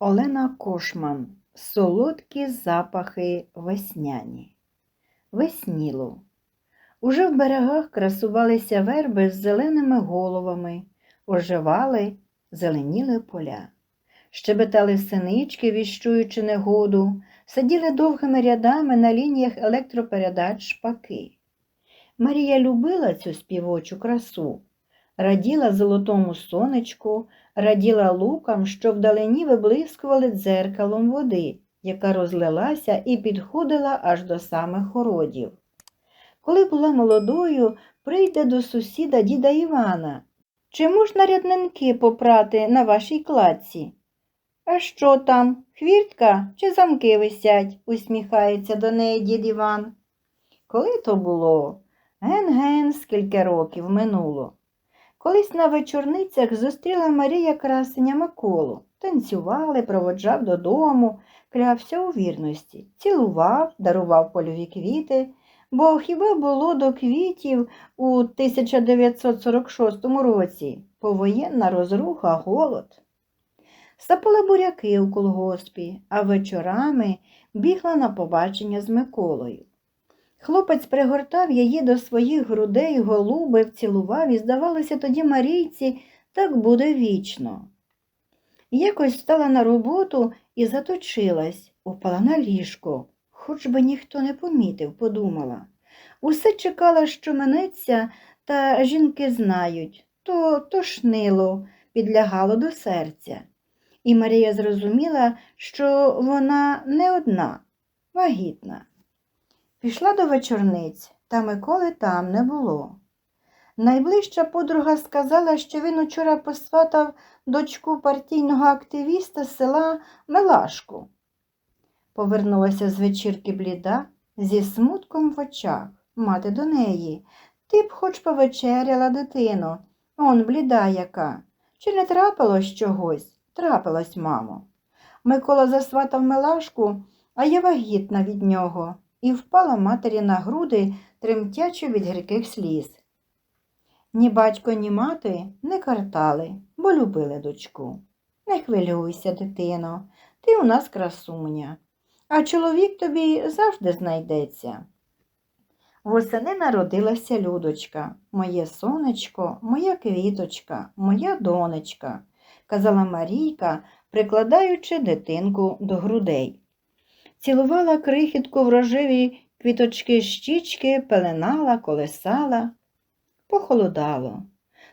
Олена Кошман. Солодкі запахи весняні. Весніло. Уже в берегах красувалися верби з зеленими головами, оживали, зеленіли поля. Щебетали синички, віщуючи негоду, сиділи довгими рядами на лініях електропередач шпаки. Марія любила цю співочу красу, раділа золотому сонечку, раділа лукам, що вдалині виблискували дзеркалом води, яка розлилася і підходила аж до самих городів. Коли була молодою, прийде до сусіда діда Івана. Чи можна ряднинки попрати на вашій кладці? А що там, хвіртка чи замки висять? усміхається до неї дід Іван. Коли то було? Ген-ген, скільки років минуло. Колись на вечорницях зустріла Марія красеня Миколу. Танцювали, проводжав додому, клявся у вірності, цілував, дарував польові квіти, бо хіба було до квітів у 1946 році повоєнна розруха, голод. Сапали буряки у колгоспі, а вечорами бігла на побачення з Миколою. Хлопець пригортав її до своїх грудей, голубив, цілував і, здавалося, тоді Марійці так буде вічно. Якось встала на роботу і заточилась, упала на ліжко, хоч би ніхто не помітив, подумала. Усе чекала, що минеться, та жінки знають, то тошнило, підлягало до серця. І Марія зрозуміла, що вона не одна, вагітна. Пішла до вечорниць, та Миколи там не було. Найближча подруга сказала, що він учора посватав дочку партійного активіста з села Мелашку. Повернулася з вечірки бліда зі смутком в очах. Мати до неї. Ти б хоч повечеряла, дитино. Он бліда яка. Чи не трапилось чогось? Трапилось, мамо. Микола засватав Мелашку, а я вагітна від нього і впала матері на груди, тремтячи від гірких сліз. Ні батько, ні мати не картали, бо любили дочку. Не хвилюйся, дитино, ти у нас красуня, а чоловік тобі завжди знайдеться. Восени народилася Людочка, моє сонечко, моя квіточка, моя донечка, казала Марійка, прикладаючи дитинку до грудей цілувала крихітку в рожеві квіточки щічки, пеленала, колесала. Похолодало.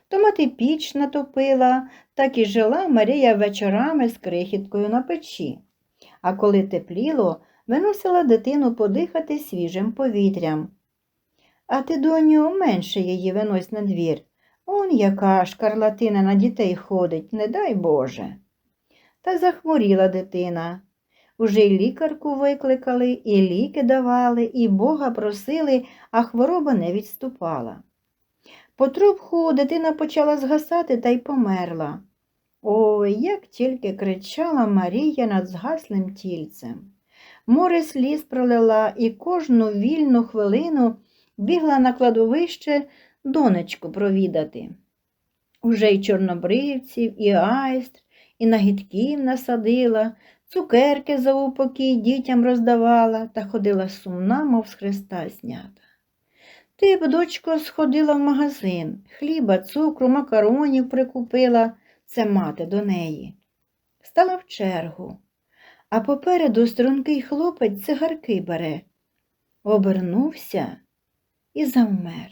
То мати піч натопила, так і жила Марія вечорами з крихіткою на печі. А коли тепліло, виносила дитину подихати свіжим повітрям. А ти, доню, менше її винось на двір. Он яка шкарлатина на дітей ходить, не дай Боже. Та захворіла дитина, Уже й лікарку викликали, і ліки давали, і Бога просили, а хвороба не відступала. Потрубху дитина почала згасати та й померла. Ой, як тільки кричала Марія над згаслим тільцем. Море сліз пролила і кожну вільну хвилину бігла на кладовище донечку провідати. Уже й чорнобривців, і айстр, і нагідків насадила, цукерки за упокій дітям роздавала та ходила сумна, мов з хреста знята. Ти б, дочко, сходила в магазин, хліба, цукру, макаронів прикупила, це мати до неї. Стала в чергу, а попереду стрункий хлопець цигарки бере. Обернувся і завмер.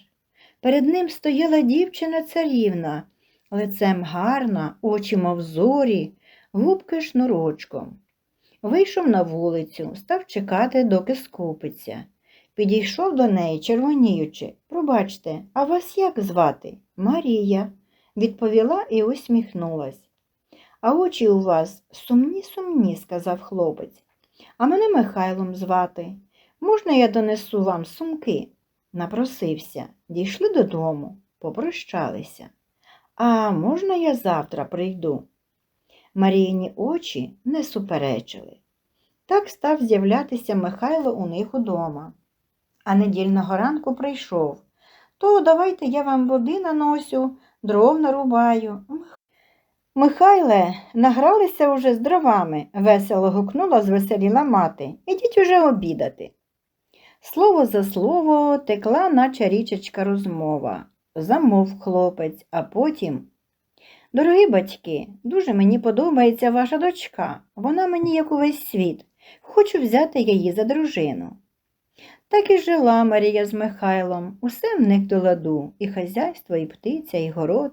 Перед ним стояла дівчина царівна, лицем гарна, очі мов зорі, губки шнурочком. Вийшов на вулицю, став чекати, доки скупиться. Підійшов до неї, червоніючи. Пробачте, а вас як звати? Марія, відповіла і усміхнулась. А очі у вас сумні, сумні, сказав хлопець. А мене Михайлом звати. Можна я донесу вам сумки? Напросився. Дійшли додому, попрощалися. А можна я завтра прийду? Маріїні очі не суперечили. Так став з'являтися Михайло у них удома. А недільного ранку прийшов. То давайте я вам води наносю, дров нарубаю. Михайле, награлися уже з дровами, весело гукнула звеселіла мати. Ідіть уже обідати. Слово за слово текла, наче річечка розмова. Замовк хлопець, а потім. Дорогі батьки, дуже мені подобається ваша дочка. Вона мені як увесь світ. Хочу взяти її за дружину. Так і жила Марія з Михайлом, усе в них до ладу, і хазяйство, і птиця, і город.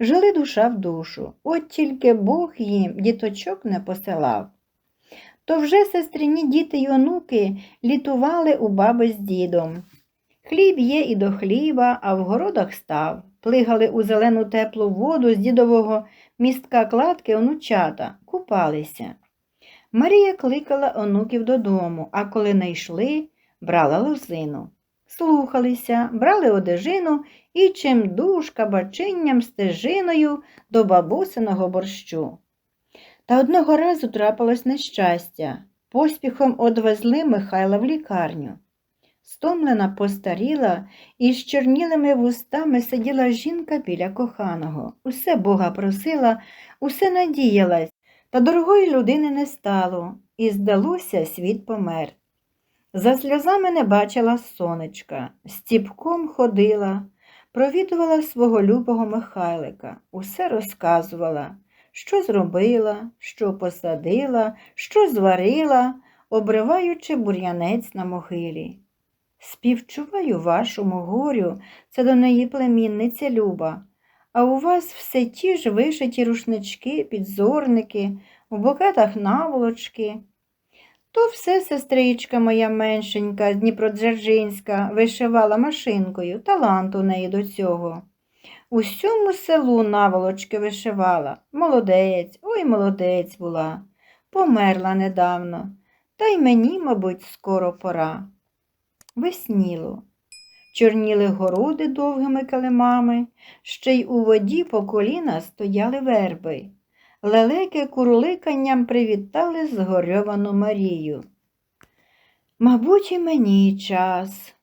Жили душа в душу, от тільки Бог їм діточок не посилав. То вже сестрині діти й онуки літували у баби з дідом. Хліб є і до хліба, а в городах став. Плигали у зелену теплу воду з дідового містка кладки онучата, купалися. Марія кликала онуків додому, а коли не йшли, брала лозину. Слухалися, брали одежину і чимдуж кабачинням стежиною до бабусиного борщу. Та одного разу трапилось нещастя. Поспіхом одвезли Михайла в лікарню. Стомлена постаріла і з чорнілими вустами сиділа жінка біля коханого. Усе Бога просила, усе надіялась, та дорогої людини не стало, і, здалося, світ помер. За сльозами не бачила сонечка, стіпком ходила, провідувала свого любого Михайлика, усе розказувала, що зробила, що посадила, що зварила, обриваючи бур'янець на могилі. Співчуваю вашому горю, це до неї племінниця Люба, а у вас все ті ж вишиті рушнички, підзорники, у букетах наволочки. То все сестричка моя меншенька Дніпродзержинська вишивала машинкою, талант у неї до цього. Усьому селу наволочки вишивала. Молодець, ой молодець була. Померла недавно, та й мені, мабуть, скоро пора. Весніло. Чорніли городи довгими килимами, ще й у воді по коліна стояли верби. Лелеки курликанням привітали згорьовану Марію. Мабуть, і мені час.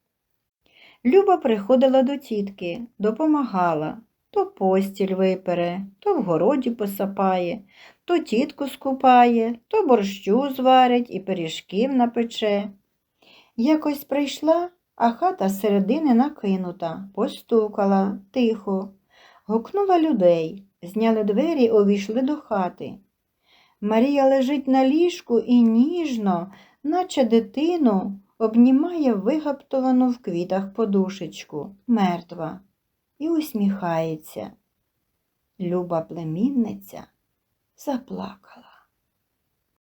Люба приходила до тітки, допомагала. То постіль випере, то в городі посапає, то тітку скупає, то борщу зварить і пиріжків напече. Якось прийшла, а хата з середини накинута, постукала, тихо, гукнула людей, зняли двері, увійшли до хати. Марія лежить на ліжку і ніжно, наче дитину, обнімає вигаптовану в квітах подушечку, мертва, і усміхається. Люба племінниця заплакала.